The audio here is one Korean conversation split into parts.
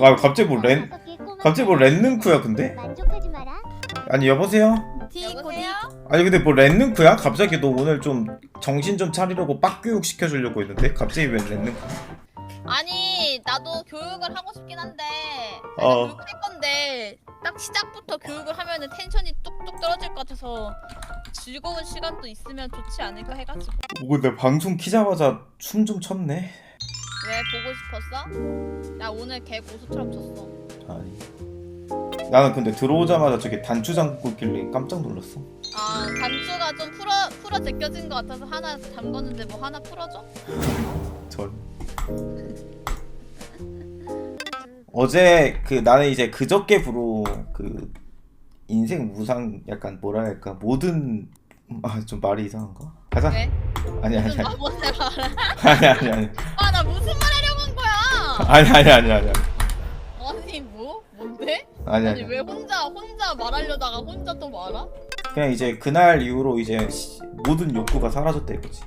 아, 갑자기 뭐 렌- 갑자기 뭐 렌능쿠야 근데? 만족하지 마라. 아니 여보세요? 여보세요? 아니 근데 뭐 렌능쿠야? 갑자기 너 오늘 좀 정신 좀 차리려고 빡교육 시켜주려고 했는데 갑자기 왜 렌능쿠? 아니 나도 교육을 하고 싶긴 한데 내가 어. 교육할 건데 딱 시작부터 교육을 하면은 텐션이 뚝뚝 떨어질 것 같아서 즐거운 시간도 있으면 좋지 않을까 해가지고 뭐내 방송 키자마자 춤 좀 췄네. 왜 보고 싶었어? 나 오늘 개 고수처럼 쳤어 아니. 나는 근데 들어오자마자 저기 단추 잠고 있길래 깜짝 놀랐어. 아 단추가 좀 풀어 풀어 제껴진 것 같아서 하나 잠궜는데 뭐 하나 풀어줘? 절. 어제 그 나는 이제 그저께부로 그 인생 무상 약간 뭐라 할까 모든 아 좀 말이 이상한가? 가자. 왜? 아니 아니 무슨 아니 바보 내가 아니 아니 아니 아나 무슨 말 하려고 한 거야? 아니 아니 아니 아니 아니 뭐? 뭔데? 아니 아니 아니 왜 혼자 혼자 말하려다가 혼자 또 말아? 그냥 이제 그날 이후로 이제 시- 모든 욕구가 사라졌다 이거지.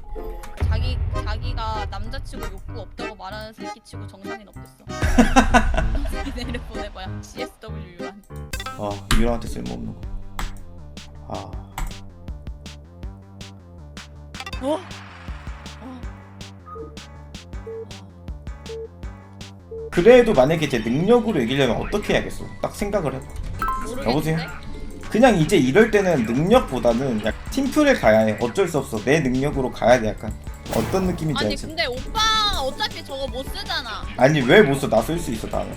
자기 자기가 남자치고 욕구 없다고 말하는 새끼치고 정상인 없댔어. 이내를 보내봐야 CSW 유한. 아 유랑한테 쓸모없는 거. 아 어? 어. 그래도 만약에 제 능력으로 이기려면 어떻게 해야겠어? 딱 생각을 해봐. 모르겠는데? 여보세요? 그냥 이제 이럴 때는 능력보다는 약간 팀플을 가야 해. 어쩔 수 없어. 내 능력으로 가야 돼. 약간 어떤 느낌인지 아니 알지? 근데 오빠 어차피 저거 못 쓰잖아. 아니 왜 못 써? 나 쓸 수 있어 나는.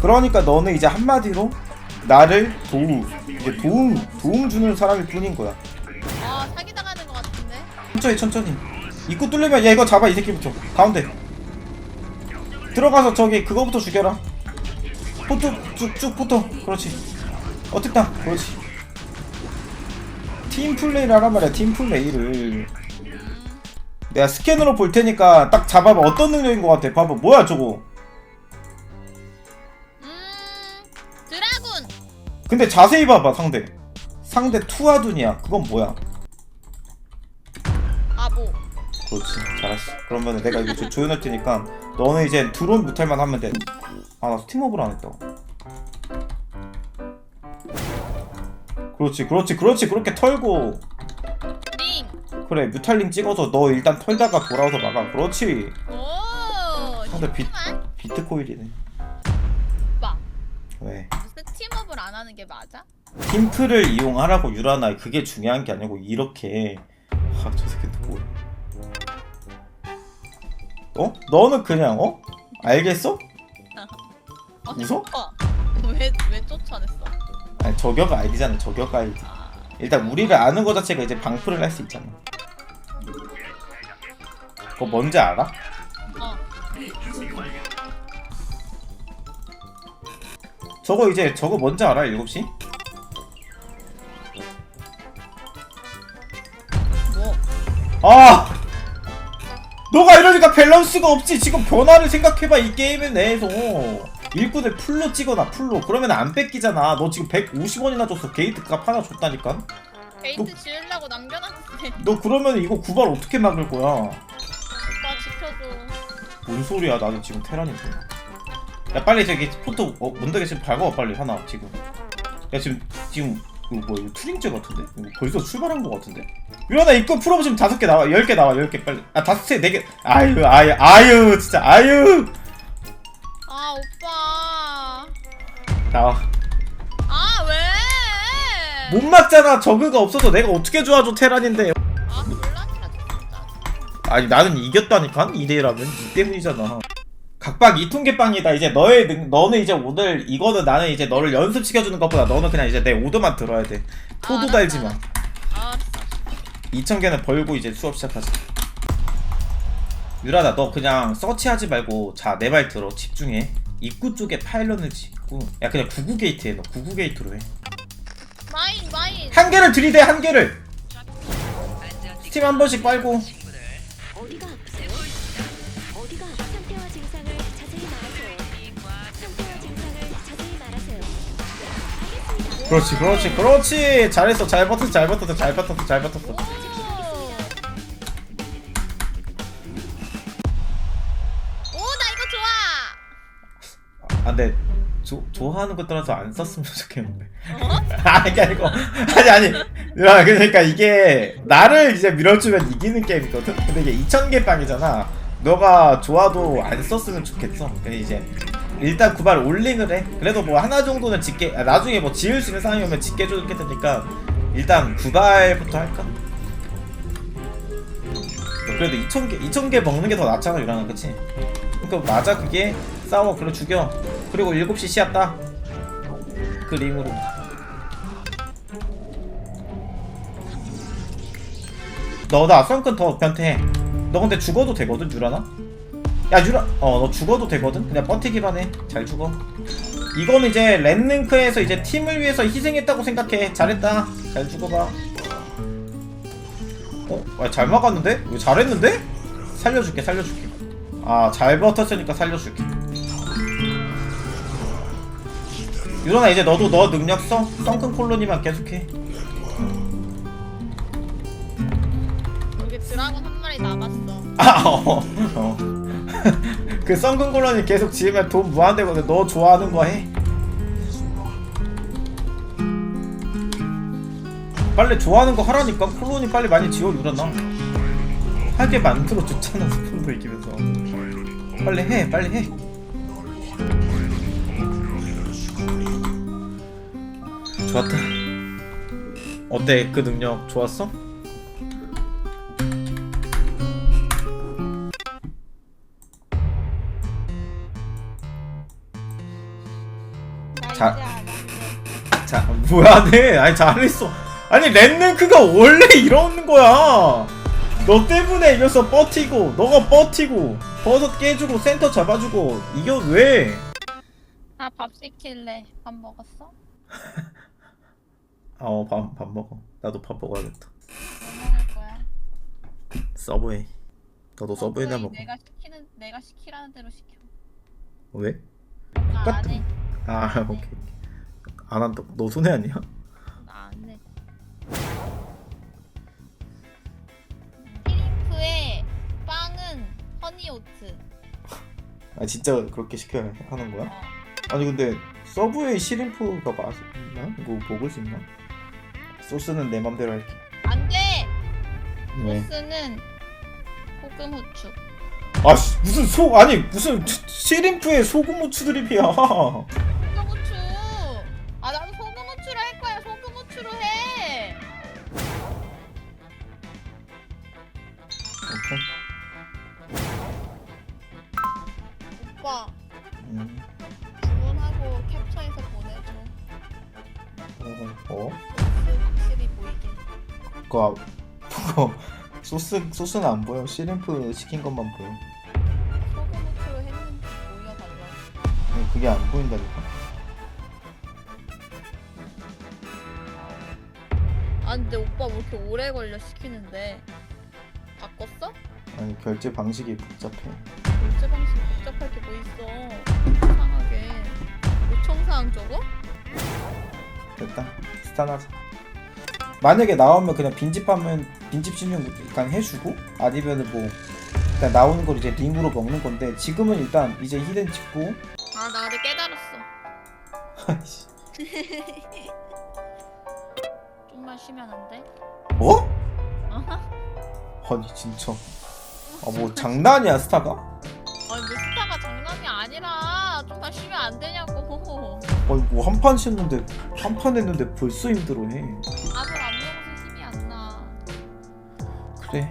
그러니까 너는 이제 한마디로 나를 도우 이제 도움 도움 주는 사람일 뿐인 거야. 천천히 천천히. 입구 뚫리면 얘 이거 잡아 이 새끼부터 가운데. 들어가서 저기 그거부터 죽여라. 포트 쭉쭉 붙어. 그렇지. 어택다. 그렇지. 팀 플레이를 하란 말이야. 팀 플레이를. 내가 스캔으로 볼 테니까 딱 잡아봐. 어떤 능력인 것 같아. 봐봐. 뭐야 저거. 음 드라군. 근데 자세히 봐봐 상대. 상대 투하둔이야. 그건 뭐야? 그렇지. 잘했어. 그러면 내가 이거 조- 조연할 테니까 너는 이제 드론 무탈만 하면 돼아 나 스팀업을 안 했다 그렇지 그렇지 그렇지. 그렇게 털고. 링. 그래 뮤탈링 찍어서 너 일단 털다가 돌아와서 막아. 그렇지. 오. 상대 비, 오빠 왜? 팀업을 안 하는 게 맞아? 팀플을 이용하라고 유라나 그게 중요한 게 아니고 이렇게. 아저 새끼 어? 너는 그냥 어? 알겠어? 아니, 웃어? 오빠 왜 왜 쫓아냈어? 아니 저격 아이디잖아 저격 아이디 아. 일단 우리를 아는 거 자체가 이제 방풀을 할 수 있잖아 그거 뭔지 알아? 어. 저거 이제 저거 뭔지 알아 7시? 뭐? 아! 너가 이러니까 밸런스가 없지. 지금 변화를 생각해봐 이 게임 내에서. 일꾼을 풀로 찍어놔 풀로. 그러면 안 뺏기잖아. 너 지금 150원이나 줬어. 게이트 값 하나 줬다니까. 게이트 지으려고 남겨놨는데. 너 그러면 이거 구발 어떻게 막을 거야? 오빠 지켜줘. 뭔 소리야. 나는 지금 테란인데. 야 빨리 저기 포토 어 문덕이 지금 밟아 빨리. 하나 지금. 야 지금 지금 이거 뭐 이거 투링제 같은데? 이거 벌써 출발한 거 같은데? 유라나 입구 풀어보시면 다섯 개 나와 열개 나와 열개 빨리 아 다섯 개네개 아유 아유 아유 진짜 아유 아 오빠. 나와 아 왜? 못 막잖아 저그가 없어서 내가 어떻게 좋아줘 테란인데 아 곤란이라 진짜. 아니 나는 이겼다니까 2대1 하면 이 때문이잖아 각박 이통개빵이다. 이제 너의 능, 너는 이제 오늘 이거는 나는 이제 너를 연습시켜주는 것보다 너는 그냥 이제 내 오더만 들어야 돼. 토도 알았어, 달지 마. 알았어. 2,000개는 벌고 이제 수업 시작하자. 유라다 너 그냥 서치하지 말고 자 내 말 들어. 집중해. 입구 쪽에 파일런을 짓고. 야 그냥 99 게이트 해너 99 게이트로 해. 마인 마인. 한 개를 들이대 한 개를. 스팀 한 번씩 빨고 그렇지 그렇지 그렇지. 잘했어 잘 버텼어 잘 버텼어 잘 버텼어 잘 버텼어. 오. 오, 나 이거 좋아. 아 근데 조, 좋아하는 것 떠나서 안 썼으면 좋겠는데. 아 이게 아니고. 아니 아니. 야, 그러니까 이게 나를 이제 밀어주면 이기는 게임이거든? 근데 이게 2000개 빵이잖아 너가 좋아도 안 썼으면 좋겠어. 근데 이제 일단 구발 올링을 해 그래도 뭐 하나 정도는 짓게 아, 나중에 뭐 지을 수 있는 상황이 오면 짓게 해줄게 되니까 일단 구발부터 할까? 그래도 2000개 2000개 먹는 게 더 낫잖아 유랑아 그치? 그러니까 맞아 그게? 싸워 그래 죽여. 그리고 7시 시야 따그 링으로. 너나 썬큰 더 변태해 너 근데 죽어도 되거든 유라나? 야 유라 어 너 죽어도 되거든 그냥 버티기만 해잘 죽어 이거는 이제 랜링크에서 이제 팀을 위해서 희생했다고 생각해 잘했다 잘 죽어봐 어? 아, 잘 막았는데? 왜 잘했는데? 살려줄게 살려줄게 아 잘 버텼으니까 살려줄게 유런아 이제 너도 너 능력 써? 썬큰 콜로니만 계속해 드라곤 남았어. 아, 어, 어. 그 썬큰 콜로니 계속 지으면 돈 무한대거든. 너 좋아하는 거 해? 빨리 좋아하는 거 하라니까. 콜로니 빨리 많이 지어 유란아 하게 만들어 줬잖아 스폰도 이기면서. 빨리 해 빨리 해. 좋았다. 어때? 그 능력 좋았어? 자-. 자 뭐야 네 아니 잘했어 아니 랜랭크가 원래 이러는 거야 너 때문에 이겨서 버티고 너가 버티고 버섯 깨주고 센터 잡아주고 이겨 왜 나밥 시킬래. 밥 먹었어? 어밥 밥 먹어 나도 밥 먹어야겠다 뭐 먹을 거야? 서브웨이 너도 서브웨이나 서브웨이 먹어 내가 시키는 내가 시키라는 대로 시켜. 왜? 나안 해. 아 오케이 안 한다 너 손해 아니야? 나안 해. 피링크의 빵은 허니오트. 아 진짜 그렇게 시켜야 하는 거야? 어. 아니 근데 서브웨이 시림프가 맛있나? 이거 먹을 수 있나? 소스는 내 맘대로 할게 안 돼. 왜? 소스는 소금 후추. 아 씨, 무슨 소 아니 무슨 치- 시림프에 소금 후추 드립이야 오빠 음, 주문하고 캡처해서 보내줘. 어? 소스 확실히 보이게. 그거 그거 소스 소스는 안 보여 시림프 시킨 것만 보여 소금 후추로 했는지. 아니, 그게 안 보인다니까 아 근데 오빠 왜 이렇게 오래 걸려 시키는데 바꿨어? 아니 결제 방식이 복잡해 결제 방식 복잡할 게 뭐 있어 이상하게 요청사항 적어? 됐다 스탄하자 만약에 나오면 그냥 빈집하면 빈집 신용 일단 해주고 아니면은 뭐 일단 나오는 걸 이제 링으로 먹는 건데 지금은 일단 이제 히든 찍고 아 나를 깨달았어 아이씨. 좀만 쉬면 안 돼? 뭐? 어? 아니 진짜 아 뭐 장난이야 스타가? 아니 뭐 스타가 장난이 아니라 좀만 쉬면 안 되냐고 아니 뭐한 판 씻는데 한 판 했는데 벌써 힘들어해 밥을 안 먹어서 힘이 안나 그래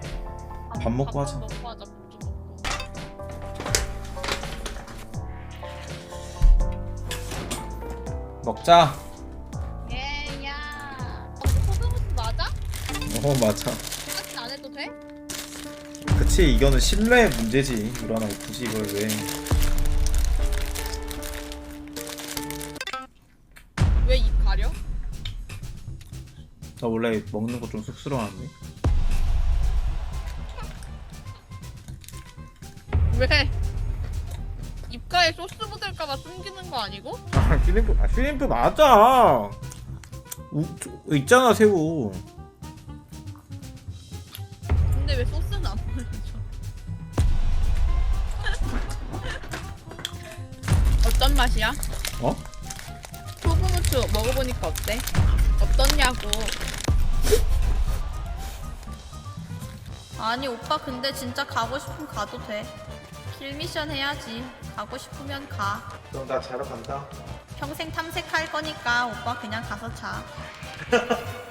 밥 먹고 하자. 먹고 하자 밥좀 먹고 먹자 예야 어, 소금 후추 맞아? 어 맞아? 그치 이거는 신뢰의 문제지 유란아 굳이 이걸 왜 왜 입 가려? 나 원래 먹는 거 좀 쑥스러워하네 왜? 입가에 소스 묻을까봐 숨기는 거 아니고? 아 슈림프 아 슈림프 맞아 우, 저, 있잖아 새우 맛이야? 어? 소금후추 먹어보니까 어때? 어떻냐고. 아니 오빠 근데 진짜 가고 싶으면 가도 돼. 킬 미션 해야지. 가고 싶으면 가. 그럼 나 자러 간다 평생 탐색할 거니까 오빠 그냥 가서 자.